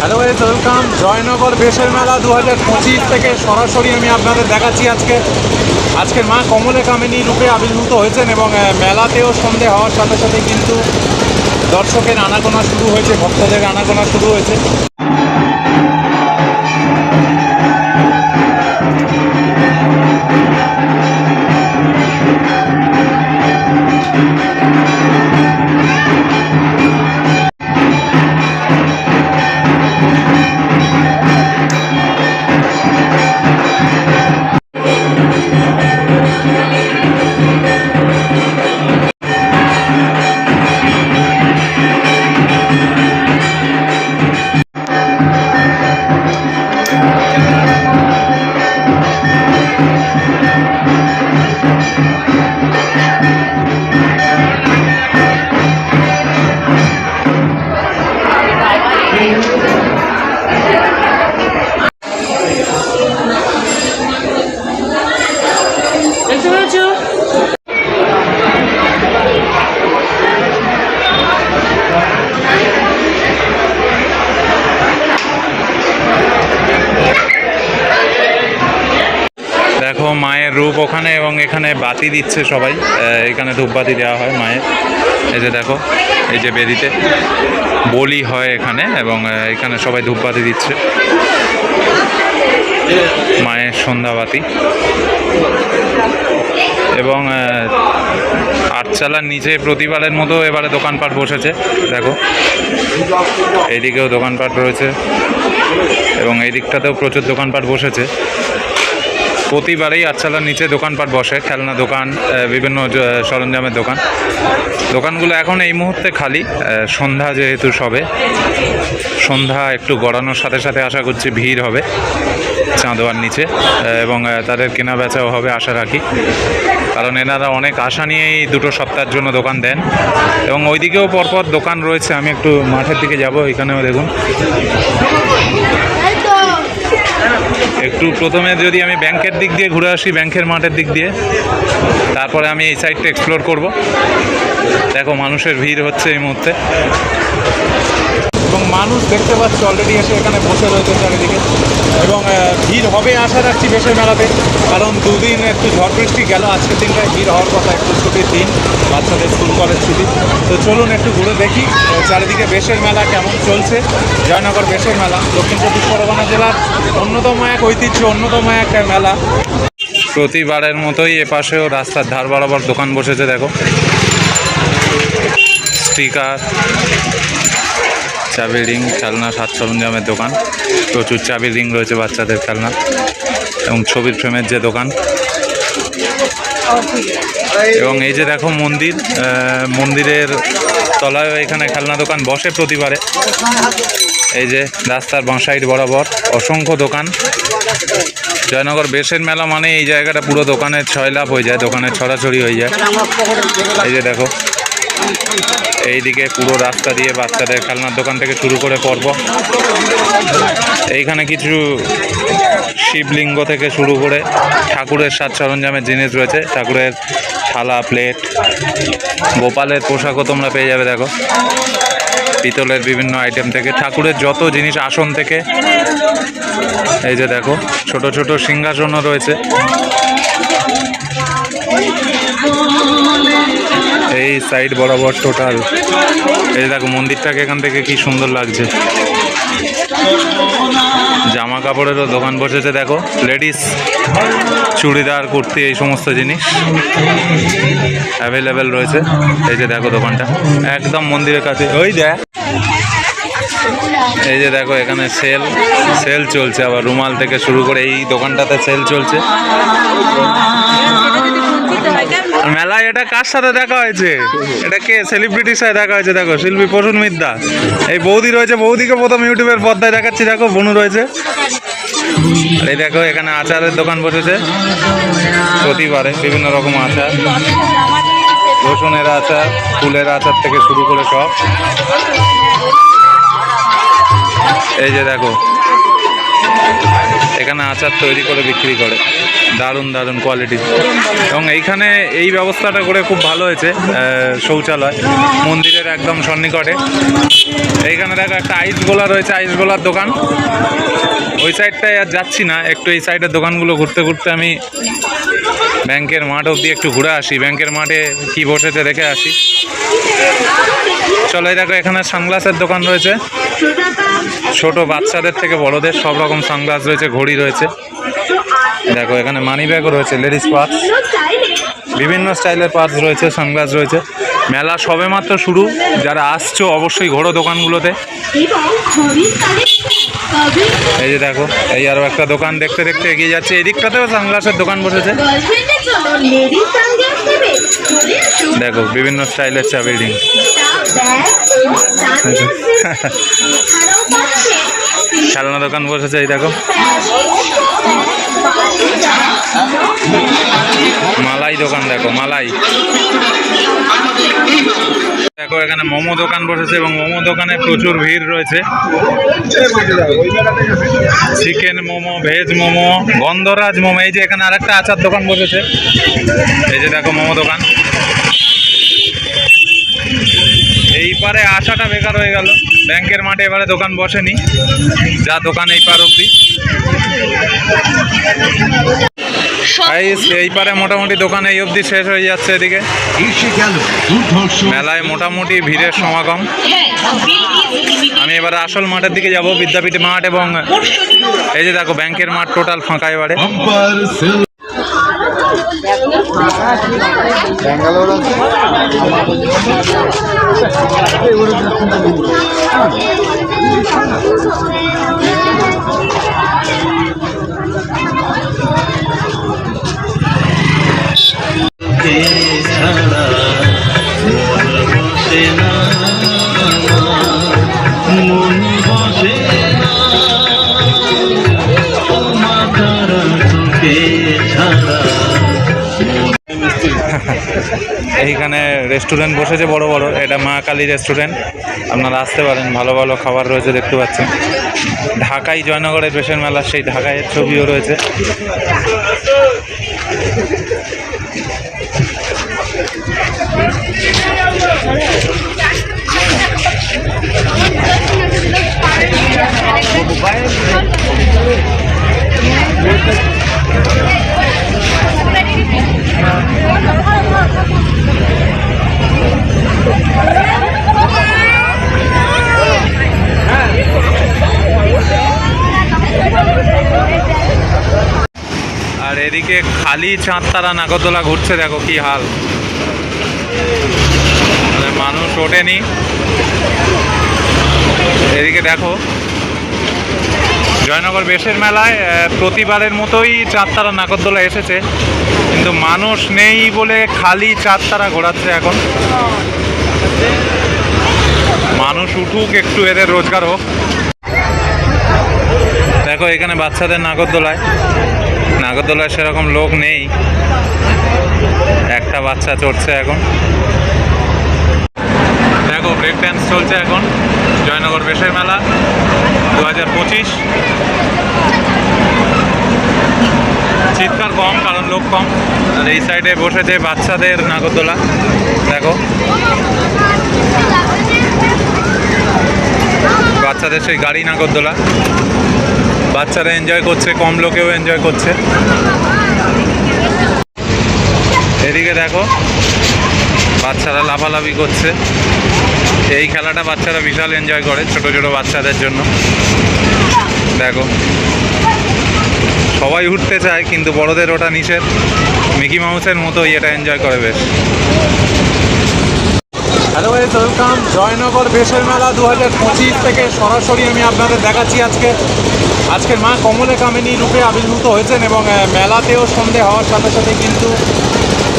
Hello guys welcome Joynagar বেশের মেলা দু হাজার পঁচিশ থেকে সরাসরি আমি আপনাদের দেখাচ্ছি আজকে। আজকের মা কমলে কামিনী রূপে আবির্ভূত হয়েছেন এবং মেলাতেও সন্ধে হওয়ার সাথে সাথে কিন্তু দর্শকের আনাগোনা শুরু হয়েছে, ভক্তদের আনাগোনা শুরু হয়েছে। মায়ের রূপ ওখানে এবং এখানে বাতি দিচ্ছে সবাই। এখানে ধূপবাতি দেওয়া হয় মায়ের। এই যে দেখো, এই যে বেদিতে বলি হয় এখানে এবং এখানে সবাই ধূপবাতি দিচ্ছে। মায়ের সন্ধ্যাবাতি। এবং আটচালার নিচে প্রতিবারের মতো এবারে দোকানপাট বসেছে, দেখো। এইদিকেও দোকানপাট রয়েছে এবং এই দিকটাতেও প্রচুর দোকানপাট বসেছে। প্রতিবারেই আটচালার নিচে দোকানপাট বসে, খেলনা দোকান বিভিন্ন সরঞ্জামের দোকান। দোকানগুলো এখন এই মুহূর্তে খালি সন্ধ্যা যেহেতু সবে, সন্ধ্যা একটু গড়ানোর সাথে সাথে আশা করছি ভিড় হবে চাঁদোয়ার নিচে এবং তাদের কেনা বেচাও হবে আশা রাখি। কারণ এনারা অনেক আশা নিয়েই দুটো সপ্তাহের জন্য দোকান দেন। এবং ওইদিকেও পরপর দোকান রয়েছে, আমি একটু মাঠের দিকে যাব এখানেও দেখুন। একটু প্রথমে যদি আমি ব্যাংকের দিক দিয়ে ঘুরে আসি, ব্যাংকের মাঠের দিক দিয়ে, তারপরে আমি এই সাইডটা এক্সপ্লোর করব। দেখো মানুষের ভিড় হচ্ছে এই মুহূর্তে। মানুষ দেখতে পাচ্ছি অলরেডি এসে এখানে বসে রয়েছে চারিদিকে। এবং ভিড় হবে আশা রাখছি বেশের মেলাতে কারণ দুদিন একটু ঝড় বৃষ্টি গেল, আজকের দিনটায় ভিড় হওয়ার কথা একটু ছুটির দিন, বাচ্চাদের স্কুল কলেজ ছুটি। তো চলুন একটু ঘুরে দেখি চারিদিকে বেশের মেলা কেমন চলছে। জয়নগর বেশের মেলা, দক্ষিণ চব্বিশ পরগনা জেলার অন্যতম এক ঐতিহ্য, অন্যতম এক মেলা। প্রতিবারের মতোই এপাশেও রাস্তার ধার বরাবর দোকান বসেছে, দেখো। স্টিকার চাবি রিং, খেলনা সাত সরঞ্জামের দোকান। প্রচুর চাবি রিং রয়েছে বাচ্চাদের খেলনা এবং ছবির ফ্রেমের যে দোকান। এবং এই যে দেখো মন্দির মন্দিরের তলায়ও এখানে খেলনা দোকান বসে প্রতিবারে। এই যে রাস্তার বাঁ সাইড বরাবর অসংখ্য দোকান। জয়নগর বেশের মেলা মানে এই জায়গাটা পুরো দোকানের ছয় লাভ হয়ে যায়, দোকানের ছড়াছড়ি হয়ে যায়। এই যে দেখো এইদিকে পুরো রাস্তা দিয়ে বাচ্চাদের খেলনার দোকান থেকে শুরু করে পর্ব। এইখানে কিছু শিবলিঙ্গ থেকে শুরু করে ঠাকুরের সাজ সরঞ্জামের জিনিস রয়েছে। ঠাকুরের থালা, প্লেট, গোপালের পোশাকও তোমরা পেয়ে যাবে দেখো। পিতলের বিভিন্ন আইটেম থেকে, ঠাকুরের যত জিনিস আসন থেকে, এই যে দেখো, ছোট ছোট সিংহাসনও রয়েছে। এই সাইড বরাবর টোটাল এই দেখো, মন্দিরটাকে এখান থেকে কি সুন্দর লাগছে। জামা কাপড়েরও দোকান বসেছে, দেখো। লেডিস চুড়িদার, কুর্তি, এই সমস্ত জিনিস অ্যাভেলেবেল রয়েছে। এই যে দেখো দোকানটা, একদম মন্দিরের কাছে। ওই দেখ। এই যে দেখো, এখানে সেল সেল চলছে আবার। রুমাল থেকে শুরু করে এই দোকানটাতে সেল চলছে। মেলায় এটা কার সাথে দেখা হয়েছে? এটা কে? সেলিব্রিটির সাথে দেখা হয়েছে, দেখো, শিল্পী প্রসূন মিদ্যা। এই বৌদি রয়েছে, বৌদিকে প্রথম ইউটিউবের পর্দায় দেখাচ্ছি, দেখো, বনু রয়েছে। এই দেখো, এখানে আচারের দোকান বসেছে। প্রতিবারে বিভিন্ন রকম আচার। রসুনের আচার, ফুলের আচার থেকে শুরু করে সব। এই যে দেখো এখানে আচার তৈরি করে বিক্রি করে। দারুণ দারুণ কোয়ালিটি এবং এইখানে এই ব্যবস্থাটা করে খুব ভালো হয়েছে শৌচালয়। মন্দিরের একদম সন্নিকটে। এইখানে দেখো একটা আইস গোলা রয়েছে আইস গোলার দোকান। ওই সাইডটায় আর যাচ্ছি না, একটু এই সাইডের দোকানগুলো ঘুরতে ঘুরতে আমি ব্যাংকের মাঠ অবধি একটু ঘুরে আসি। ব্যাংকের মাঠে কি বসেছে দেখে আসি। চলো দেখো, এখানে সানগ্লাসের দোকান রয়েছে। ছোট বাচ্চাদের থেকে বড়দের সব রকম সানগ্লাস রয়েছে, ঘড়ি রয়েছে। দেখো, এখানে মানি ব্যাগও রয়েছে লেডিস পার্স বিভিন্ন স্টাইলের পার্স রয়েছে, সানগ্লাস রয়েছে। মেলা সবেমাত্র শুরু। যারা আসছো অবশ্যই ঘোরো দোকানগুলোতে। এই যে দেখো, এই আরও একটা দোকান দেখতে দেখতে এগিয়ে যাচ্ছে। এদিকটাতেও সানগ্লাসের দোকান বসেছে। দেখো, বিভিন্ন স্টাইলের চা বিল্ডিং খেলনা দোকান বসেছে, এই দেখো। মালাই দোকান দেখো, মালাই। দেখো, এখানে মোমো দোকান বসেছে এবং মোমো দোকানে প্রচুর ভিড় রয়েছে। চিকেন মোমো ভেজ মোমো, গন্ধরাজ মোমো, এই যে এখানে আরেকটা আচার দোকান বসেছে। এই যে দেখো, মোমো দোকান। এই পারে আসাটা বেকার হয়ে গেল। ব্যাংকের মাঠে এবারে দোকান বসেনি। যা দোকান এই পার অব্দি। এই পারে মোটামুটি দোকান এই অবধি শেষ হয়ে যাচ্ছে এদিকে। মেলায় মোটামুটি ভিড়ের সমাগম। আমি এবারে আসল মাঠের দিকে যাব বিদ্যাপীঠ মাঠ এবং এই যে দেখো ব্যাংকের মাঠ টোটাল ফাঁকা এবারে। বাম্পার সেল এইখানে রেস্টুরেন্ট বসেছে বড় বড়, এটা মা কালী রেস্টুরেন্ট আপনারা আসতে পারেন, ভালো ভালো খাবার রয়েছে দেখতে পাচ্ছেন। ঢাকায় জয়নগরের বেশের মেলা, সেই ঢাকায় ছবিও রয়েছে। এদিকে খালি চাঁদতারা নাগরদোলা ঘুরছে, দেখো কি হাল। মানে মানুষ ওঠেনি। এদিকে দেখো, জয়নগর বেশের মেলায় প্রতিবারের মতোই চাঁদতারা নাগরদোলা এসেছে। কিন্তু মানুষ নেই বলে খালি চাঁদতারা ঘোরাচ্ছে এখন। মানুষ উঠুক, একটু এদের রোজগার হোক। দেখো এখানে বাচ্চাদের নাগরদোলায়। নাগরদোলায় সেরকম লোক নেই। একটা বাচ্চা চড়ছে এখন। দেখো ব্রেক ড্যান্স চলছে এখন। জয়নগর বেশের মেলা দু হাজার পঁচিশ। চিৎকার কম, কারণ লোক কম। আর এই সাইডে বসেছে বাচ্চাদের নাগরদোলা, দেখো। বাচ্চাদের সেই গাড়ি নাগরদোলা। বাচ্চারা এনজয় করছে, কম লোকেও এনজয় করছে। এদিকে দেখো, বাচ্চারা লাফালাফি করছে। এই খেলাটা বাচ্চারা বিশাল এনজয় করে, ছোট ছোট বাচ্চাদের জন্য। দেখো, সবাই উঠতে চায়, কিন্তু বড়দের ওটা নিষেধ। মিকি মাউসের মতোই এটা এনজয় করে বেশ। হ্যালো ভাই ওয়েলকাম জয়নগর বেশের মেলা দু হাজার পঁচিশ থেকে সরাসরি আমি আপনাদের দেখাচ্ছি আজকে। আজকের মা কমলে কামিনী রূপে আবির্ভূত হয়েছেন এবং মেলাতেও সন্ধে হওয়ার সাথে সাথে কিন্তু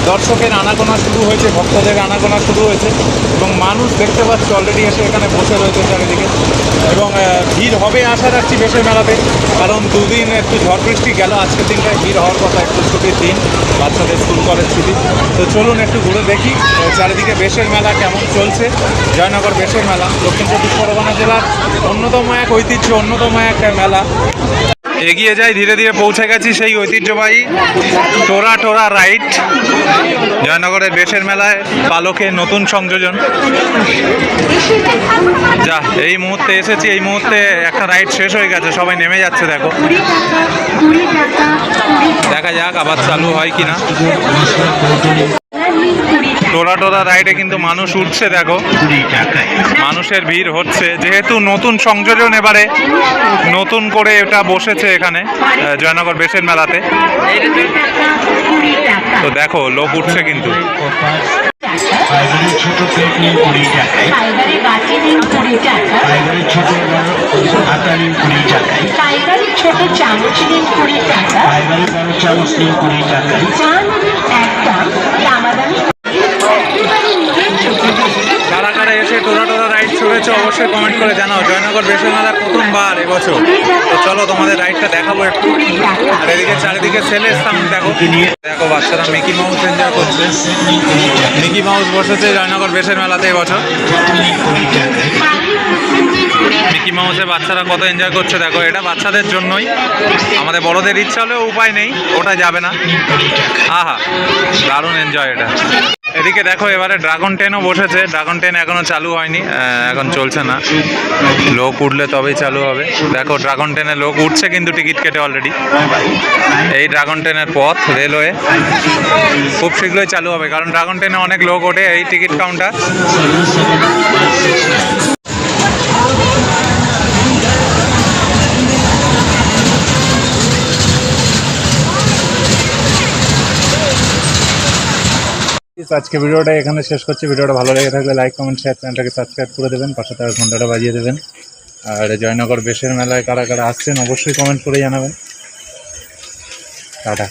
দর্শকের আনাগোনা শুরু হয়েছে, ভক্তদের আনাগোনা শুরু হয়েছে এবং মানুষ দেখতে পাচ্ছি অলরেডি এসে এখানে বসে রয়েছে চারিদিকে। এবং ভিড় হবে আশা রাখছি বেশের মেলাতে। কারণ দুদিন একটু ঝড় বৃষ্টি গেল আজকের দিনটায় ভিড় হওয়ার কথা একটু ছুটির দিন, বাচ্চাদের স্কুল, কলেজ ছুটি। তো চলুন একটু ঘুরে দেখি চারিদিকে বেশের মেলা কেমন চলছে। জয়নগর বেশের মেলা, দক্ষিণ চব্বিশ পরগনা জেলার অন্যতম এক ঐতিহ্য, অন্যতম এক মেলা। এগিয়ে যাই, ধীরে ধীরে পৌঁছে গেছি সেই ঐতিহ্যবাহী টোরা টোরা রাইড, জয়নগরের বেশের মেলায় পালকে নতুন সংযোজন। যা, এই মুহূর্তে এসেছি, এই মুহূর্তে একটা রাইড শেষ হয়ে গেছে, সবাই নেমে যাচ্ছে, দেখো। দেখা যাক আবার চালু হয় কিনা। টোরা টোরা রাইডে কিন্তু মানুষ উঠছে দেখো। মানুষের ভিড় হচ্ছে। যেহেতু নতুন সংযোজন এবারে নতুন করে এটা বসেছে এখানে জয়নগর বেশের মেলাতে। তো দেখো লোক উঠছে কিন্তু। ছোট প্লেট নিন কুড়ি টাকায় ফাইবারের বাটি নিন কুড়ি টাকা। ফাইবারের ছোট হাতা নিন কুড়ি টাকায় ছোট চামচ নিন কুড়ি টাকা। ফাইবারের বড় চামচ নিন কুড়ি টাকায় একদম কারা কারা এসে টোরা টোরা রাইড চলেছে অবশ্যই কমেন্ট করে জানাও। জয়নগর মেলা প্রথমবার এবছর। তো চলো তোমাদের রাইডটা দেখাবো একটু। আর এদিকে চারিদিকে সেলের সাউন্ড দেখো। দেখো, বাচ্চারা মিকি মাউস এনজয় করছে। মিকি মাউস বসেছে জয়নগর বেশের মেলাতে এবছর। মিকি মাউসে বাচ্চারা কত এনজয় করছে দেখো। এটা বাচ্চাদের জন্যই। আমাদের বড়দের ইচ্ছা হলেও উপায় নেই, ওটা যাবে না। আহা, দারুণ এনজয় এটা। এদিকে দেখো, এবারে ড্রাগন ট্রেনও বসেছে। ড্রাগন ট্রেন এখনও চালু হয়নি এখন চলছে না। লোক উঠলে তবেই চালু হবে। দেখো ড্রাগন ট্রেনে লোক উঠছে কিন্তু টিকিট কেটে অলরেডি এই ড্রাগন ট্রেনের পথ রেলওয়ে খুব শীঘ্রই চালু হবে। কারণ ড্রাগন ট্রেনে অনেক লোক ওঠে এই টিকিট কাউন্টার আজকে ভিডিওটা এখানে শেষ করছি। ভিডিওটা ভালো লেগে থাকলে লাইক কমেন্ট শেয়ার চ্যানেলটাকে সাবস্ক্রাইব করে দেবেন, পাশে তার ঘন্টাটা বাজিয়ে দেবেন। আর জয়নগর বেশের মেলায় কারা কারা আসছেন অবশ্যই কমেন্ট করে জানাবেন। টাটা।